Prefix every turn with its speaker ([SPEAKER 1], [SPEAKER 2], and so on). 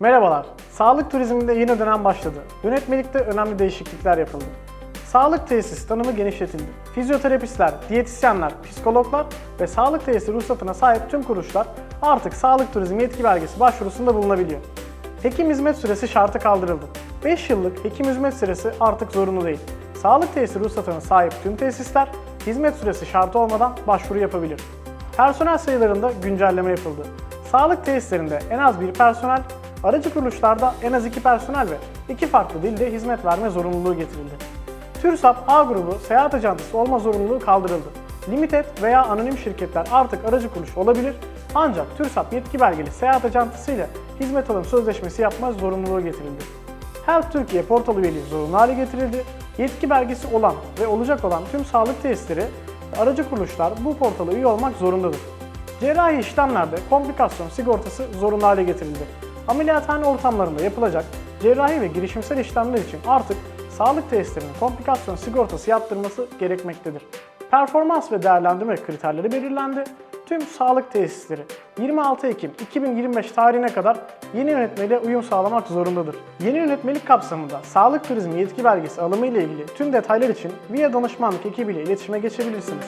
[SPEAKER 1] Merhabalar. Sağlık turizminde yeni dönem başladı. Yönetmelikte önemli değişiklikler yapıldı. Sağlık tesis tanımı genişletildi. Fizyoterapistler, diyetisyenler, psikologlar ve sağlık tesisi ruhsatına sahip tüm kuruluşlar artık sağlık turizmi yetki belgesi başvurusunda bulunabiliyor. Hekim hizmet süresi şartı kaldırıldı. 5 yıllık hekim hizmet süresi artık zorunlu değil. Sağlık tesisi ruhsatına sahip tüm tesisler hizmet süresi şartı olmadan başvuru yapabilir. Personel sayılarında güncelleme yapıldı. Sağlık tesislerinde en az bir personel, aracı kuruluşlarda en az iki personel ve iki farklı dilde hizmet verme zorunluluğu getirildi. TÜRSAP A grubu seyahat ajantası olma zorunluluğu kaldırıldı. Limited veya anonim şirketler artık aracı kuruluş olabilir ancak TÜRSAP yetki belgeli seyahat ajantası ile hizmet alım sözleşmesi yapma zorunluluğu getirildi. Health Türkiye portalı üyeliği zorunlu hale getirildi. Yetki belgesi olan ve olacak olan tüm sağlık tesisleri aracı kuruluşlar bu portala üye olmak zorundadır. Cerrahi işlemlerde komplikasyon sigortası zorunlu hale getirildi. Ameliyathane ortamlarında yapılacak cerrahi ve girişimsel işlemler için artık sağlık tesislerinin komplikasyon sigortası yaptırması gerekmektedir. Performans ve değerlendirme kriterleri belirlendi. Tüm sağlık tesisleri 26 Ekim 2025 tarihine kadar yeni yönetmeliğe uyum sağlamak zorundadır. Yeni yönetmelik kapsamında sağlık turizmi yetki belgesi alımı ile ilgili tüm detaylar için VIA danışmanlık ekibiyle iletişime geçebilirsiniz.